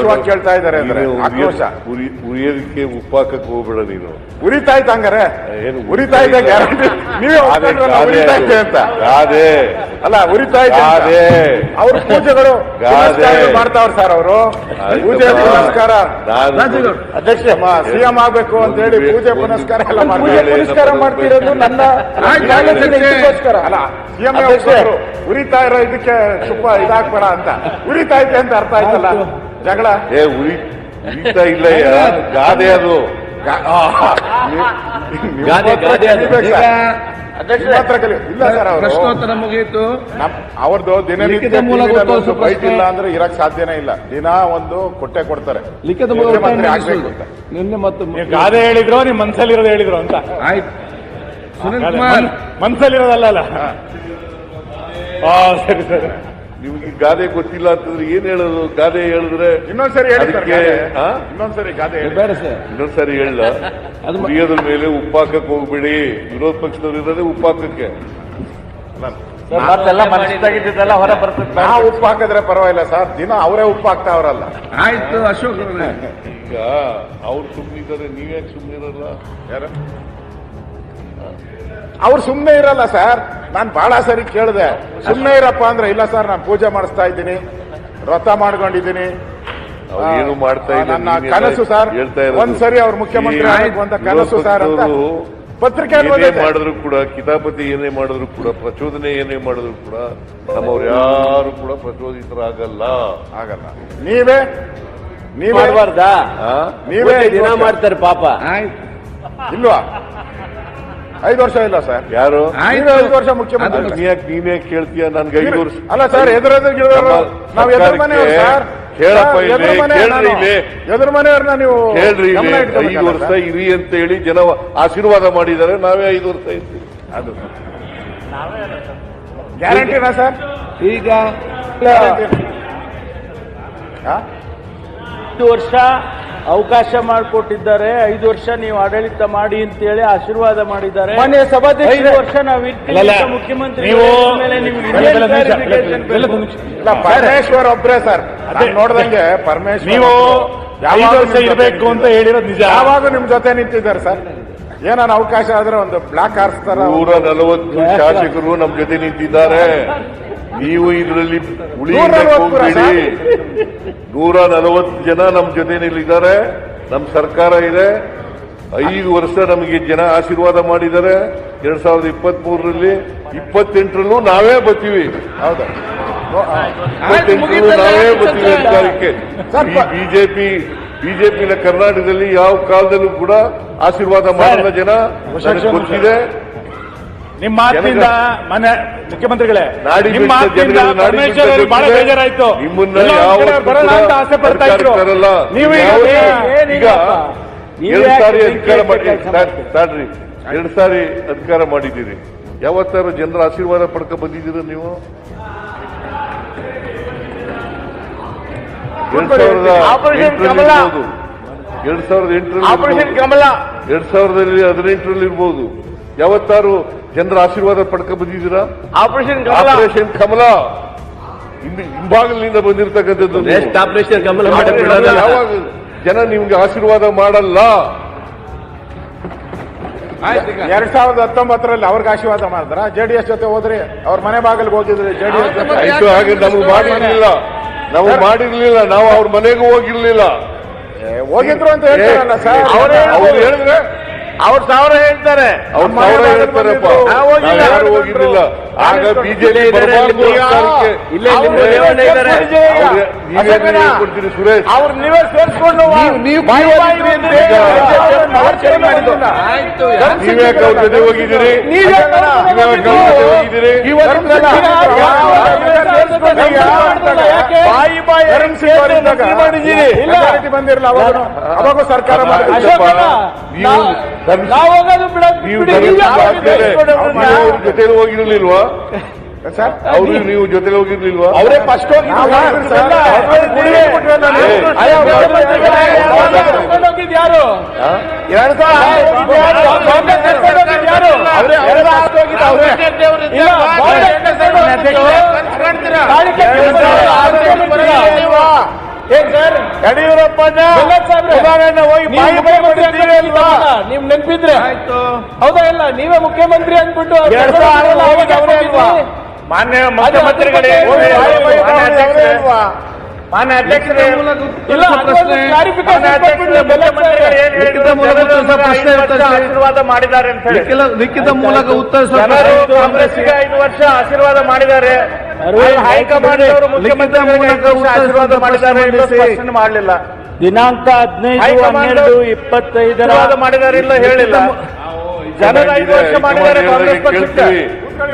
ಪರೋಕ್ಷವಾಗಿ ಕೇಳ್ತಾ ಇದ್ದಾರೆ ಅಂದ್ರೆ ಆಕ್ರೋಶ. ಉರಿ- ಉರಿಯೋದಕ್ಕೆ ಉಪ್ಪಾಕಕ್ಕೆ ಹೋಗ್ಬೇಡ ನೀನು. ಉರಿತಾ ಇತ್ತು ಹಂಗಾರೆ? ಏನು ಉರಿತಾ ಇದೆ ಗ್ಯಾರಂಟಿ ನೀವೇ ಒಪ್ಕೊಂಡ್ರಲ್ಲ, ಉರಿತಾ ಅದು. ಇದೆ ಅಂತ. ಗಾದೆ. ಅಲ್ಲ ಉರಿತಾ ಇದೆ ಅಂತ. ಗಾದೆ. ಅವ್ರ ಪೂಜೆಗಳು ಗಾದೆ. ಪುನಸ್ಕಾರಗಳು ಮಾಡ್ತಾವ್ರ ಸರ್ ಅವರು. ಪೂಜೆ ಪುನಸ್ಕಾರ. ನಾನು ಅಧ್ಯಕ್ಷ ಸಿಎಂ ಆಗ್ಬೇಕು ಅಂತ ಹೇಳಿ ಒಂದು ಪೂಜೆ ಒಂದು ಪುನಸ್ಕಾರ ಎಲ್ಲ ಒಂದು ಮಾಡ್ತಾರೆ. ವೇಳೆ ಪುನಸ್ಕಾರ ನಮ್ಮ ಮಾಡ್ತಿರೋದು ನನ್ನ ಇದಕ್ಕೋಸ್ಕರ. ಅಲ್ಲ ಸಿಎಂ ಅಧ್ಯಕ್ಷೆ. ಉರಿತಾ ಇರೋ ಇದಕ್ಕೆ ತುಪ್ಪ ಇದಾಗ್ಬೇಡ ಅಂತ. ಉರಿತಾ ಐತೆ ಅಂತ ಅರ್ಥ ಆಯ್ತಲ್ಲ? ಜಗಳ? ಏ ಉರಿ ಉರಿತಾ ಇಲ್ಲ ಗಾದೆ ಅದು. ಗಾದೆ, ಗಾದೆ ಅದು. ಈಗ ನಿಮ್ಮ ಹತ್ರ ಕಲಿ ಇಲ್ಲ ಸರ್ ಅವರು. ಪ್ರಶ್ನೋತ್ತರ ಮುಗಿಯಿತು. ನಮ್ ಅವ್ರದ್ದು ದಿನನಿತ್ಯ ಲಿಖಿತ ಮೂಲ TV ನಲ್ಲಿ ಬೈಟ್ ಪ್ರಶ್ನೆ. ಇಲ್ಲ ಅಂದ್ರೆ ಇರಕ್ ಸಾಧ್ಯನೇ ಇಲ್ಲ. ದಿನ ಒಂದು ಕೊಟ್ಟೆ ಕೊಡ್ತಾರೆ. ಲಿಖಿತ ಮೂಲಕ ಮುಖ್ಯಮಂತ್ರಿ ಉತ್ತರ ಆಗ್ಬೇಕು ನೀಡಿಸುವುದು. ಅಂತ. ನಿನ್ನೆ ಮತ್ತು ನೀವು ಗಾದೆ ಹೇಳಿದ್ರು ನಿಮ್ ಮನ್ಸಲ್ಲಿರೋದು ಹೇಳಿದ್ರು ಅಂತ. ಆಯ್ತು. ಸುನಿಲ್. ಕುಮಾರ್. ಮನ್- ಮನ್ಸಲ್ಲಿರೋದಲ್ಲ ಅಲ್ಲ? ಆ ಸರಿ ಸರಿ. ನಿಮ್ಗೆ ಗಾದೆ ಗೊತ್ತಿಲ್ಲ ಅಂತಂದ್ರೆ ಏನ್ ಹೇಳೋದು? ಗಾದೆ ಹೇಳಿದ್ರೆ ಇನ್ನೊಂದ್ಸರಿ ಹೇಳಿ ಸರ್ ಅದಕ್ಕೆ, ಗಾದೆ. ಆ? ಇನ್ನೊಂದ್ಸರಿ ಗಾದೆ ಬೇಡ ಸರ್. ಇನ್ನೊಂದ್ಸರಿ ಹೇಳ ಉರಿಯೋದ್ರ ಮೇಲೆ ಉಪ್ಪಾಕಕ್ಕೆ ಹೋಗ್ಬೇಡಿ. ವಿರೋಧ ಪಕ್ಷದವ್ರು ಇರೋದೇ ಉಪ್ಪಾಕಕ್ಕೆ ಹೊರ ಬರ್ತದೆ ನಾವು ಉಪ್ಪು ಹಾಕಿದ್ರೆ ಪರವಾಗಿಲ್ಲ ಸರ್. ದಿನ ಅವರೇ ಉಪ್ಪು ಹಾಕ್ತಾವ್ರಲ್ಲ ಆಯ್ತು ಅಶೋಕ್ ಅವ್ರೆ. ಈಗ ಅವ್ರು ಸುಮ್ಮನಿದ್ದಾರೆ ನೀವ್ಯಾಕೆ ಸುಮ್ಮನಿರಲ್ಲ ಯಾರು? ಅವ್ರು ಸುಮ್ಮನೆ ಇರಲ್ಲ ಸರ್. ನಾನು ಬಹಳ ಸರಿ ಕೇಳಿದೆ. ಸುಮ್ಮನೆ ಇರಪ್ಪ ಅಂದ್ರೆ ಇಲ್ಲ ಸರ್ ನಾನು ಪೂಜೆ ಮಾಡಿಸ್ತಾ ಇದ್ದೀನಿ. ವ್ರತ ಮಾಡ್ಕೊಂಡಿದ್ದೀನಿ. ಏನು ಮಾಡ್ತಾ ನನ್ನ ಕನಸು ಸರ್. ಒಂದ್ಸರಿ ಅವ್ರ ಮುಖ್ಯಮಂತ್ರಿ ಆಗ್ಬೇಕು ಅಂತ ಕನಸು ಸರ್ ಅಂತ ಪತ್ರಿಕೆಯಲ್ಲಿ ಮಾಡಿದ್ರು ಕೂಡ ಕಿತಾಪತಿ ಏನೇ ಮಾಡಿದ್ರು ಕೂಡ ಪ್ರಚೋದನೆ ಏನೇ ಮಾಡಿದ್ರು ಕೂಡ ನಮ್ಮವ್ರು ಯಾರು ಕೂಡ ಪ್ರಚೋದಿತರಾಗಲ್ಲ. ಆಗಲ್ಲ. ನೀವೇ ನೀವೇ? ನೀವೇ ಐದು ದಿನ ಮಾಡ್ತಾರೆ ಪಾಪ. ಆಯ್ತು ಇಲ್ವಾ? ಐದು ವರ್ಷ ಇಲ್ಲ ಸರ್. ಯಾರು? ನೀವೇ ಐದು ವರ್ಷ ಮುಖ್ಯಮಂತ್ರಿ. ನೀ ಯಾಕೆ ನೀನೇ ಕೇಳ್ತೀಯ? ನನ್ಗೆ ಐದು ವರ್ಷ ಅಲ್ಲ ಸರ್ ಎದುರೆದುರು ನಾವು ಎದುರು ಮನೆಯವ್ರು ಸರ್. ಕೇಳಪ್ಪ ಸರ್, ಇಲ್ಲಿ, ಎದುರು ಮನೆ ಕೇಳ್ರಿ ನಾನು. ಇಲ್ಲಿ. ಎದುರು ಮನೆಯವ್ರನ್ನ ನೀವು ಹೇಳ್ರಿ ಇಲ್ಲಿ, ಐದು ವರ್ಷ ಇರಿ ಅಂತ ಹೇಳಿ ಜನ ಆಶೀರ್ವಾದ ಮಾಡಿದ್ದಾರೆ. ನಾವೇ ಐದು ವರ್ಷ ಇರ್ತೀವಿ ಅದು. ಗ್ಯಾರಂಟಿನಾ ಸರ್? ಈಗ ಹಾ? ಐದು ವರ್ಷ ಅವಕಾಶ ಮಾಡಿಕೊಟ್ಟಿದ್ದಾರೆ. ಐದು ವರ್ಷ ನೀವು ಆಡಳಿತ ಮಾಡಿ ಅಂತ ಹೇಳಿ ಆಶೀರ್ವಾದ ಮಾಡಿದ್ದಾರೆ. ಮಾನ್ಯ ಸಭಾಧ್ಯಕ್ಷರೇ. ಐದು ವರ್ಷ ನಾವು ಇರ್ತೀವಿ ಅಂತ ಮುಖ್ಯಮಂತ್ರಿ ನೀವು- ಮೇಲೆ ನಿಮ್ಗೆ ಬೆಲ್ಲ- ಬೆಲ್ಲ ಇನ್ನೇನ್ ನಿಮಿಷ, clarification ಬೆಲ್ಲ ಬೇಕು? ಇಲ್ಲ ಪರಮೇಶ್ವರ್ ಒಬ್ರೇ ಸರ್. ಅದೇ ನೋಡ್ದಂಗೆ ಪರಮೇಶ್ವರ್ ನೀವು ಐದು ವರ್ಷ ಇರಬೇಕು ಅಂತ. ಹೇಳಿರೋದು ನಿಜ. ಯಾವಾಗ ನಿಮ್ ಜೊತೆ ನಿಂತಿದ್ದಾರೆ ಸರ್? ಏನಾನ ಅವಕಾಶ ಆದ್ರೆ ಒಂದು ಬ್ಲಾಕ್ ಹಾರಿಸ್ತಾರ ನೂರ ನಲವತ್ತು ಶಾಸಕರು ನಮ್ ಜೊತೆ ನಿಂತಿದ್ದಾರೆ. ನೀವು ಇದರಲ್ಲಿ ಉಳಿಯಕ್ಕೆ ಹೋಗ್ಬೇಡಿ ನೂರ ನಲವತ್ತು ಜನ ನಮ್ಮ ಜೊತೆನಲ್ಲಿದ್ದಾರೆ ನಮ್ ಸರ್ಕಾರ ಇದೆ. ಐದು ವರ್ಷ ನಮಗೆ ಜನ ಆಶೀರ್ವಾದ ಮಾಡಿದ್ದಾರೆ. ಎರಡ್ ಸಾವಿರದ ಇಪ್ಪತ್ತ್ ಮೂರರಲ್ಲಿ ಇಪ್ಪತ್ತೆಂಟರಲ್ಲೂ ನಾವೇ ಬತ್ತೀವಿ. ಹೌದು? ಇಪ್ಪತ್ತೆಂಟರಲ್ಲೂ ನಾವೇ ಬರ್ತೀವಿ ಅಧಿಕಾರಕ್ಕೆ. ಬಿಜೆಪಿ ಬಿಜೆಪಿನ ಕರ್ನಾಟಕದಲ್ಲಿ ಯಾವ ಕಾಲದಲ್ಲೂ ಕೂಡ ಆಶೀರ್ವಾದ ಮಾಡಿದ ಜನ. ಗೊತ್ತಿದೆ. ನಿಮ್ಮ ಮಾತಿನಿಂದ ಮನೆ ಮುಖ್ಯಮಂತ್ರಿಗಳೇ ನಿಮ್ಮ ಮಾತಿನಿಂದ ಪರಮೇಶ್ವರ್ ಬಹಳ. ಬೇಜಾರಾಯ್ತು. ಬರಲ್ಲ ಅಂತ ಆಸೆ ಪಡ್ತಾ ಇದ್ರು. ನೀವು ಈಗ ಎರಡು ಸಾರಿ ಅಧಿಕಾರ? ತಾಡ್ರಿ ಎರಡು ಸಾರಿ ಅಧಿಕಾರ ಮಾಡಿದ್ದೀರಿ. ಯಾವತ್ತಾರು ಜನರ ಆಶೀರ್ವಾದ ಪಡ್ಕ ಬಂದಿದ್ದೀರ ನೀವು? ಎರಡ್ ಸಾವಿರದ ಎಂಟರಲ್ಲಿ ಸಾವಿರದ ಎರಡ್ ಸಾವಿರದ ಹದಿನೆಂಟರಲ್ಲಿ ಇರ್ಬೋದು. ಯಾವತ್ತಾರು ಜನರ ಆಶೀರ್ವಾದ ಪಡ್ಕ ಬಂದಿದ್ದೀರಾ? ಆಪರೇಷನ್ ಕಮಲ ಆಪರೇಷನ್ ಕಮಲ ಹಿಂಭಾಗಲಿಂದ ಹಿಂಭಾಗಲಿನಿಂದ ಬಂದಿರತಕ್ಕಂಥದ್ದು ಆಪರೇಷನ್ ಕಮಲ ಯಾವಾಗ ಜನ ನಿಮ್ಗೆ ಆಶೀರ್ವಾದ ಮಾಡಲ್ಲ? ಎರಡ್ ಸಾವಿರದ ಹತ್ತೊಂಬತ್ತರಲ್ಲಿ ಅವ್ರಿಗೆ ಆಶೀರ್ವಾದ ಮಾಡಿದ್ರ? ಜೆಡಿಎಸ್ ಜೊತೆ ಹೋದ್ರಿ ಅವ್ರ ಮನೆ ಬಾಗಿಲ್ಗೆ ಹೋಗಿದ್ರೆ ಜೆಡಿಎಸ್ ಆಯ್ತು ಹಾಗೆ ನಮ್ಗೆ ಮಾಡಿರ್ಲಿಲ್ಲ. ನಾವು ಮಾಡಿರ್ಲಿಲ್ಲ. ನಾವು ಅವ್ರ ಮನೆಗೂ ಹೋಗಿರ್ಲಿಲ್ಲ. ಏ, ಹೋಗಿದ್ರು ಅಂತ ಹೇಳ್ತಾರಲ್ಲ ಸರ್. ಅವರೇ ಅವ್ರು ಹೇಳಿದ್ರೆ ಅವ್ರ ಸಾವಿರ ಹೇಳ್ತಾರೆ. ಹೋಗಿರ್ಲಿಲ್ಲ. ಆಗ ಬಿಜೆಪಿ ಸುರೇಶ್. ಅವ್ರ ನೀವೇ ಸೇರಿಸ್ಕೊಂಡು ನೀವು ನೀವ್ಯಾಕೆ ಅವ್ರ ಜೊತೆ ಹೋಗಿದ್ದೀರಿ. ನೀವೇ ನೀವ್ಯಾಕೆ ಹೋಗಿದ್ದೀರಿ. ಬಾಯಿ ಬಾಯಿ ಮಾಡಿದ್ದೀರಿ. ಬಂದಿರಲ್ಲ ಅವಾಗ ಅವಾಗೂ ಸರ್ಕಾರ ಜೊತೆ ಜೊತೆಲಿ ಹೋಗಿರ್ಲಿಲ್ವಾ? ಸರ್ ಅವರು ನೀವು ಜೊತೆಲಿ ಹೋಗಿರ್ಲಿಲ್ವಾ? ಅವರೇ ಫಸ್ಟ್ ಹೋಗಿ ಯಾರು? ಎರಡು ಸಾವಿರ ಏನ್ ಸರ್ ಹೋಗಿ ನೀವು ನೆನ್ಪಿದ್ರೆ. ಆಯ್ತು. ಹೌದಾ ಇಲ್ಲ? ನೀವೇ ಮುಖ್ಯಮಂತ್ರಿ ಅಂದ್ಬಿಟ್ಟು? ಮಾನ್ಯ ಮುಖ್ಯಮಂತ್ರಿಗಳೇ ಮಾನ್ಯ ಅಧ್ಯಕ್ಷರೇ ಆಶೀರ್ವಾದ ಮಾಡಿದ್ದಾರೆ ಅಂತ ಹೇಳಿ. ಲಿಖಿತ- ಮೂಲಕ ಉತ್ತರಿಸ ಕಾಂಗ್ರೆಸ್ಗೆ ಐದು ವರ್ಷ ಆಶೀರ್ವಾದ ಮಾಡಿದ್ದಾರೆ. ಹೈಕಮಾಂಡ್ ಅವರು ಆಶೀರ್ವಾದ ಮಾಡಿದ್ದಾರೆ ಸ್ಪಷ್ಟನೆ ಮಾಡಲಿಲ್ಲ. ದಿನಾಂಕ ಹದಿನೈದು ಹನ್ನೆರಡು ಇಪ್ಪತ್ತೈದರ ಮಾಡಿದಾರೆ ಮಾಡಿದ್ದಾರೆ ಇಲ್ಲ ಹೇಳಿಲ್ಲ. ಕೇಳ್ತೀವಿ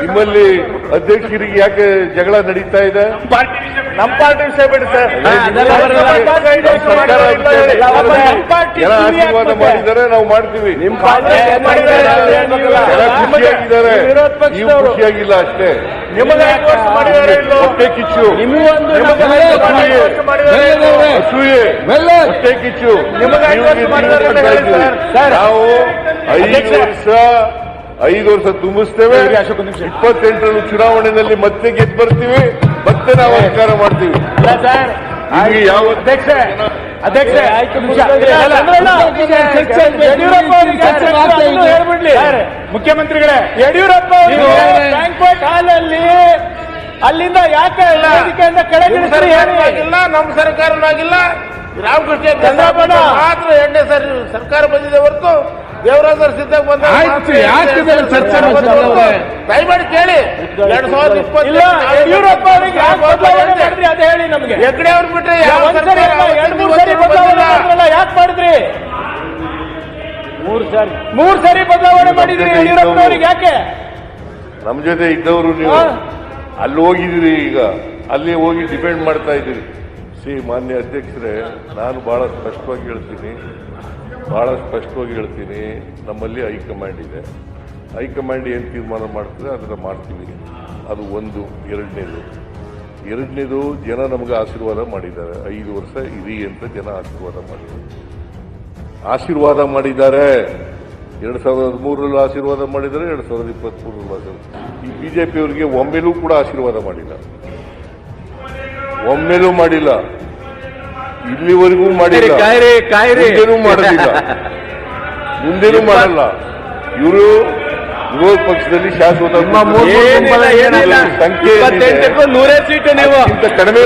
ನಿಮ್ಮಲ್ಲಿ ಅಧ್ಯಕ್ಷರಿಗೆ ಯಾಕೆ ಜಗಳ ನಡೀತಾ ಇದೆ? ನಮ್ಮ ಪಾರ್ಟಿ ವಿಷಯ ಬಿಡಿ. ಸರ್. ಆಶೀರ್ವಾದ. ಮಾಡಿದ್ದಾರೆ. ನಾವು ಮಾಡ್ತೀವಿ. ಖುಷಿಯಾಗಿದ್ದಾರೆ. ನೀವು ಖುಷಿಯಾಗಿಲ್ಲ ಅಷ್ಟೇ. ನಿಮಗೆ ಹೊಟ್ಟೆ ಕಿಚ್ಚು. ಅಸೂಯೆ. ಹೊಟ್ಟೆ ಕಿಚ್ಚು. ನೀವು ಐದು ವರ್ಷ ಐದು ವರ್ಷ ತುಂಬಿಸ್ತೇವೆ. ಇಪ್ಪತ್ತೆಂಟರಲ್ಲಿ ಚುನಾವಣೆಯಲ್ಲಿ ಮತ್ತೆ ಗೆದ್ದು ಬರ್ತೀವಿ ಮತ್ತೆ ನಾವು ಅಧಿಕಾರ ಮಾಡ್ತೀವಿ. ಯಾವ ಅಧ್ಯಕ್ಷ ಅಧ್ಯಕ್ಷ. ಹೇಳ್ಬಿಡ್ಲಿ. ಮುಖ್ಯಮಂತ್ರಿಗಳೇ ಯಡಿಯೂರಪ್ಪ ಬ್ಯಾಂಕ್ವೆಟ್ ಹಾಲ್ ಅಲ್ಲಿ ಅಲ್ಲಿಂದ ಯಾಕೆ ಕೆಳಗಿಳಿಸಿಲ್ಲ ನಮ್ಮ ಸರ್ಕಾರನೂ ಆಗಿಲ್ಲ. ರಾಮಕೃಷ್ಣ ಚಂದ್ರಪ್ಪನ. ಮಾತ್ರ ಎಣ್ಣೆ ಸರ್ ಸರ್ಕಾರ ಬಂದಿದೆ ಹೊರತು ದೇವರಾಜ ಸಿದ್ದಾಗ ಬಂದ ಆಯ್ತು, ಯಾಕೆ ಇದೆಲ್ಲ ಚರ್ಚೆ ಅವ್ರೆ? ದಯಮಾಡಿ ಕೇಳಿ. ಎರಡ್ ಸಾವಿರದ ಇಲ್ಲ ಯಡಿಯೂರಪ್ಪ ಅವರಿಗೆ ಯಾಕೆ ಬದಲಾವಣೆ ಮಾಡಿದ್ರಿ ಅದೇ ಹೇಳಿ ನಮ್ಗೆ. ಹೆಗ್ಡೆ ಅವ್ರು ಬಿಟ್ರೆ ಯಾವ ಒಂದ್ಸರಿ ಸರ್ಕಾರ ಅಲ್ಲ, ಎರಡ್ ಮೂರ್ ಸರಿ ಬದಲಾವಣೆ. ಮಾಡಿದ್ರಲ್ಲ ಯಾಕೆ ಮಾಡಿದ್ರಿ? ಮೂರ್ ಸಾರಿ. ಮೂರ್ ಸರಿ ಬದಲಾವಣೆ ಮಾಡಿದ್ರಿ ಯಡಿಯೂರಪ್ಪನವ್ರಿಗೆ ಯಾಕೆ? ನಮ್ಮ ಜೊತೆ ಇದ್ದವರು ನೀವು ಹಾ. ಅಲ್ಲಿ ಹೋಗಿದ್ದೀರಿ ಈಗ. ಅಲ್ಲಿ ಹೋಗಿ ಡಿಪೆಂಡ್ ಮಾಡ್ತಾ ಇದ್ದೀರಿ. ಸಿ ಮಾನ್ಯ ಅಧ್ಯಕ್ಷರೇ ನಾನು ಬಹಳ ಸ್ಪಷ್ಟವಾಗಿ ಹೇಳ್ತೀನಿ. ಬಹಳ ಸ್ಪಷ್ಟವಾಗಿ ಹೇಳ್ತೀನಿ, ನಮ್ಮಲ್ಲಿ ಹೈಕಮಾಂಡ್ ಇದೆ. ಹೈಕಮಾಂಡ್ ಏನು ತೀರ್ಮಾನ ಮಾಡ್ತದೆ, ಅದನ್ನು ಮಾಡ್ತೀವಿ. ಅದು ಒಂದು, ಎರಡನೇದು. ಎರಡನೇದು, ಜನ ನಮಗೆ ಆಶೀರ್ವಾದ ಮಾಡಿದ್ದಾರೆ. ಐದು ವರ್ಷ ಇರಿ ಅಂತ ಜನ ಆಶೀರ್ವಾದ ಮಾಡಿದ್ದಾರೆ. ಆಶೀರ್ವಾದ ಮಾಡಿದ್ದಾರೆ. ಎರಡ್ ಸಾವಿರದ ಹದಿಮೂರರಲ್ಲೂ ಆಶೀರ್ವಾದ ಮಾಡಿದ್ದಾರೆ, ಎರಡ್ ಸಾವಿರದ ಇಪ್ಪತ್ತ್ ಮೂರರಲ್ಲೂ ಆಶೀರ್ವಾದ ಈ ಬಿಜೆಪಿಯವರಿಗೆ ಒಮ್ಮೆಲೂ ಕೂಡ ಆಶೀರ್ವಾದ ಮಾಡಿಲ್ಲ. ಒಮ್ಮೆಲೂ ಮಾಡಿಲ್ಲ. ಇಲ್ಲಿವರೆಗೂ ಮಾಡಿಲ್ಲ. ಕಾಯ್ರಿ ಕಾಯ್ರಿ ಮುಂದೆನೂ ಮಾಡೋದಿಲ್ಲ ಮುಂದೇನು ಮಾಡಲ್ಲ. ಇವರು ವಿರೋಧ ಪಕ್ಷದಲ್ಲಿ ಶಾಶ್ವತ. ಸಂಖ್ಯೆ ನೂರೇ ಸೀಟು ನೀವು. ಕಡಿಮೆ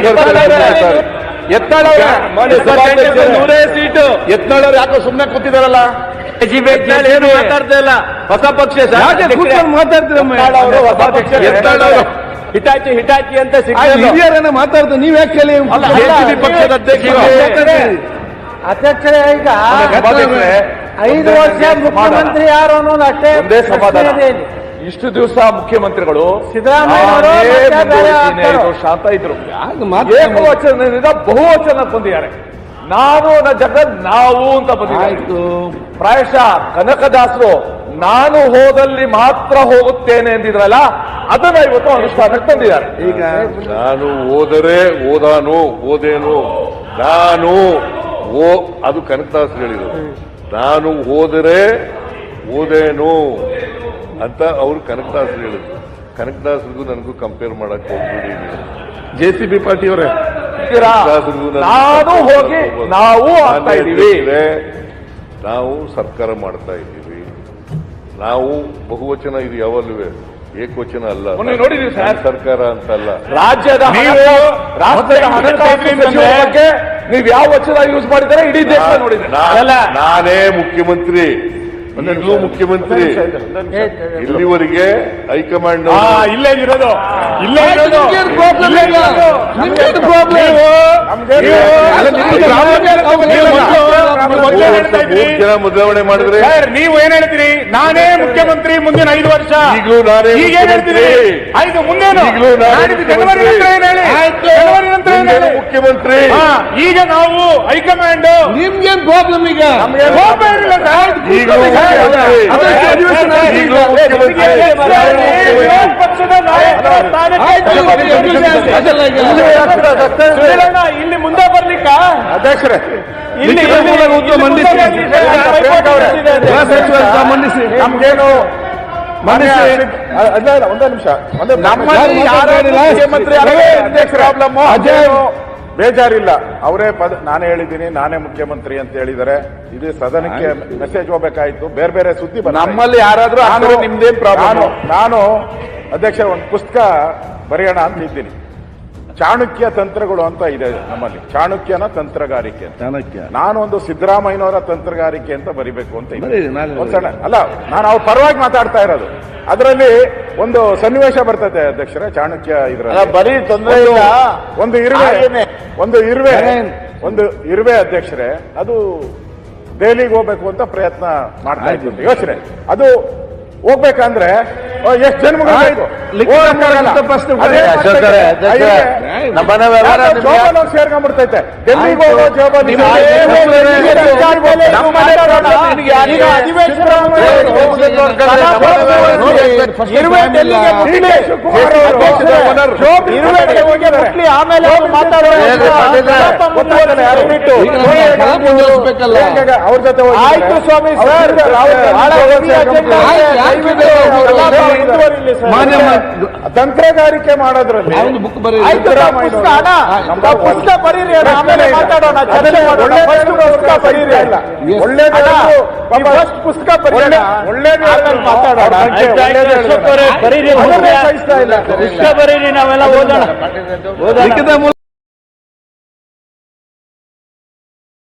ನೂರೇ ಸೀಟು. ಎತ್ನಾಳವ್ರು ಯಾಕೋ ಸುಮ್ಮನೆ ಕೂತಿದಾರಲ್ಲ? ಏನು ಮಾತಾಡ್ತಾ ಇಲ್ಲ. ಹೊಸ ಪಕ್ಷ ಮಾತಾಡ್ತೀರಮ್ಮ ಹಿಟಾಚಿ ಹಿಟಾಚಿ ಅಂತ ಹಿರಿಯರನ್ನ ಮಾತಾಡ್ತಾರೆ ನೀವ್ ಯಾಕೆ ಕೇಳಿ? ಪಕ್ಷದ ಅಧ್ಯಕ್ಷರೇ ಈಗ ಐದು ವರ್ಷ ಮುಖ್ಯಮಂತ್ರಿ ಯಾರು ಅನ್ನೋದು ಅಷ್ಟೇ. ಇಷ್ಟು ದಿವಸ ಮುಖ್ಯಮಂತ್ರಿಗಳು ಸಿದ್ದರಾಮಯ್ಯನವರು ಶಾಂತ ಇದ್ರು. ಏಕವಚನದಿಂದ ಬಹುವಚನ ಬಂದಿದ್ದಾರೆ. ನಾನು ನ ಜಗತ್ ನಾವು ಅಂತ ಬಂದಿದ್ದಾರೆ. ಪ್ರಾಯಶಃ ಕನಕದಾಸರು ನಾನು ಹೋದಲ್ಲಿ ಮಾತ್ರ ಹೋಗುತ್ತೇನೆ ಎಂದಿದ್ರಲ್ಲ ಅದನ್ನ ಇವತ್ತು ಅನುಷ್ಠಾನಕ್ಕೆ ತಂದಿದ್ದಾರೆ ಈಗ ನಾನು ಓದರೆ ಓದಾನು ಓದೇನು ನಾನು ಓ ಅದು ಕನಕದಾಸ್ ಹೇಳಿದ್ರು. ನಾನು ಹೋದರೆ ಓದೇನು ಅಂತ ಅವರು ಕನಕದಾಸ್ ಹೇಳಿದ್ರು. ಕನಕದಾಸರಿಗೂ ನನಗೂ ಕಂಪೇರ್ ಮಾಡಕ್ ಹೋಗ್ಬಿಡಿ. ಜೆ ಸಿ ಬಿ ಪಾಟಿ ಅವರೇ? ನಾನು ಹೋಗಿ ನಾವು ನಾವು ಸರ್ಕಾರ ಮಾಡ್ತಾ ಇದ್ದೀವಿ. ನಾವು ಬಹುವಚನ ಇದು ಯಾವಲ್ಲೂ ಏಕವಚನ ಅಲ್ಲ. ನೋಡಿ ಸರ್. ಸರ್ಕಾರ ಅಂತಲ್ಲ. ರಾಜ್ಯದ ನೀವು ರಾಷ್ಟ್ರದ ಹಣಕಾಸು ಸಚಿವರ ಬಗ್ಗೆ ನೀವು ಯಾವ ವಚನ ಯೂಸ್ ಮಾಡಿದರೆ ಇಡೀ ದೇಶ ನೋಡಿದ್ರೆ ನಾನೇ ಮುಖ್ಯಮಂತ್ರಿ. ಈಗಲೂ ಮುಖ್ಯಮಂತ್ರಿ ಇಲ್ಲಿವರೆಗೆ ಹೈಕಮಾಂಡ್ ಆ, ಇಲ್ಲೇ ಇರೋದು. ಇಲ್ಲೇ ಇರೋದು. ಜನ ಬದಲಾವಣೆ ಮಾಡಿದ್ರೆ ಸರ್ ನೀವು ಏನ್ ಹೇಳ್ತೀರಿ? ನಾನೇ ಮುಖ್ಯಮಂತ್ರಿ ಮುಂದಿನ ಐದು ವರ್ಷ. ಈಗಲೂ ನಾನೇ ಈಗ ಏನ್ ಹೇಳ್ತೀರಿ? ಮುಖ್ಯಮಂತ್ರಿ. ಆಯ್ತು ಮುಂದೇನು? ಈಗಲೂ ಜನವರಿ ಮುಖ್ಯಮಂತ್ರಿ. ನಂತರ ಏನ್ ಹೇಳಿ? ಜನವರಿ ನಂತರ ಏನ್ ಹೇಳಿ? ಮುಖ್ಯಮಂತ್ರಿ? ಹಾ, ಈಗ ನಾವು ಹೈಕಮಾಂಡ್ ನಿಮ್ಗೇನ್ ಪ್ರಾಬ್ಲಮ್ ಈಗ? ಈಗ ಇಲ್ಲಿ ಮುಂದೆ ಬರ್ಲಿಕ್ಕ ಅಧ್ಯಕ್ಷರೇ ಇಲ್ಲಿ ಸಂಬಂಧಿಸಿ ನಮ್ಗೇನು. ಒಂದೇ ನಿಮಿಷ ಪ್ರಾಬ್ಲಮ್ ಅಜಯ್ ಬೇಜಾರಿಲ್ಲ. ಅವರೇ ಪದ ನಾನೇ ಹೇಳಿದ್ದೀನಿ ನಾನೇ ಮುಖ್ಯಮಂತ್ರಿ ಅಂತ ಹೇಳಿದರೆ ಇದು ಸದನಕ್ಕೆ ಮೆಸೇಜ್ ಹೋಗ್ಬೇಕಾಯ್ತು. ಬೇರೆ ಬೇರೆ ಸುದ್ದಿ ನಮ್ಮಲ್ಲಿ ಯಾರಾದ್ರೂ ನಿಮ್ದೇನ್ ಪ್ರಾಬ್ಲಮ್ ನಾನು- ನಾನು ಅಧ್ಯಕ್ಷ ಒಂದು ಪುಸ್ತಕ ಬರೆಯೋಣ ಅಂತ ಇದ್ದೀನಿ. ಚಾಣಕ್ಯ ತಂತ್ರಗಳು ಅಂತ ಇದೆ ನಮ್ಮಲ್ಲಿ. ಚಾಣಕ್ಯನ ತಂತ್ರಗಾರಿಕೆ ಚಾಣಕ್ಯ. ನಾನು ಒಂದು ಸಿದ್ದರಾಮಯ್ಯನವರ ತಂತ್ರಗಾರಿಕೆ ಅಂತ ಬರಿಬೇಕು ಅಂತ ಅಲ್ಲ ನಾನು ಅವ್ರ ಪರವಾಗಿ ಮಾತಾಡ್ತಾ ಇರೋದು. ಅದರಲ್ಲಿ ಒಂದು ಸನ್ನಿವೇಶ ಬರ್ತದೆ ಅಧ್ಯಕ್ಷರ ಚಾಣಕ್ಯ ಇದ್ರ ಬರೀ ತೊಂದರೆ ಇಲ್ಲ. ಒಂದು ಇರುವೆ. ಒಂದು ಇರುವೆ. ಒಂದು ಇರುವೆ ಅಧ್ಯಕ್ಷರೇ ಅದು ದೆಹಲಿಗೆ ಹೋಗ್ಬೇಕು ಅಂತ ಪ್ರಯತ್ನ ಮಾಡ್ತಾ ಇದ್ದೀನಿ ಯೋಚನೆ. ಅದು ಹೋಗ್ಬೇಕಂದ್ರೆ ಎಷ್ಟು ಸೇರ್ಕೊಂಡ್ಬಿಡ್ತೈತೆ. ಡೆಲ್ಲಿಗೆ ಹೋಗೋ ಅವರು. ಆಮೇಲೆ ಜೊತೆ. ಆಯ್ತು ಸ್ವಾಮಿ ಅವ್ರ ಸರ್. ತಂತ್ರಗಾರಿಕೆ ಮಾಡೋದ್ರಲ್ಲಿ ಪುಸ್ತಕ ಬರೀರಿ. ಆಮೇಲೆ ಮಾತಾಡೋಣ. ಪುಸ್ತಕ ಬರೀರಿ ಅಲ್ಲ. ಒಳ್ಳೇದು ಫಸ್ಟ್ ಪುಸ್ತಕ ಬರೀರಿ ಒಳ್ಳೇದು. ಬರೀರಿ ಇಲ್ಲ. ಪುಸ್ತಕ ಬರೀರಿ ನಾವೆಲ್ಲ ಓದೋಣ.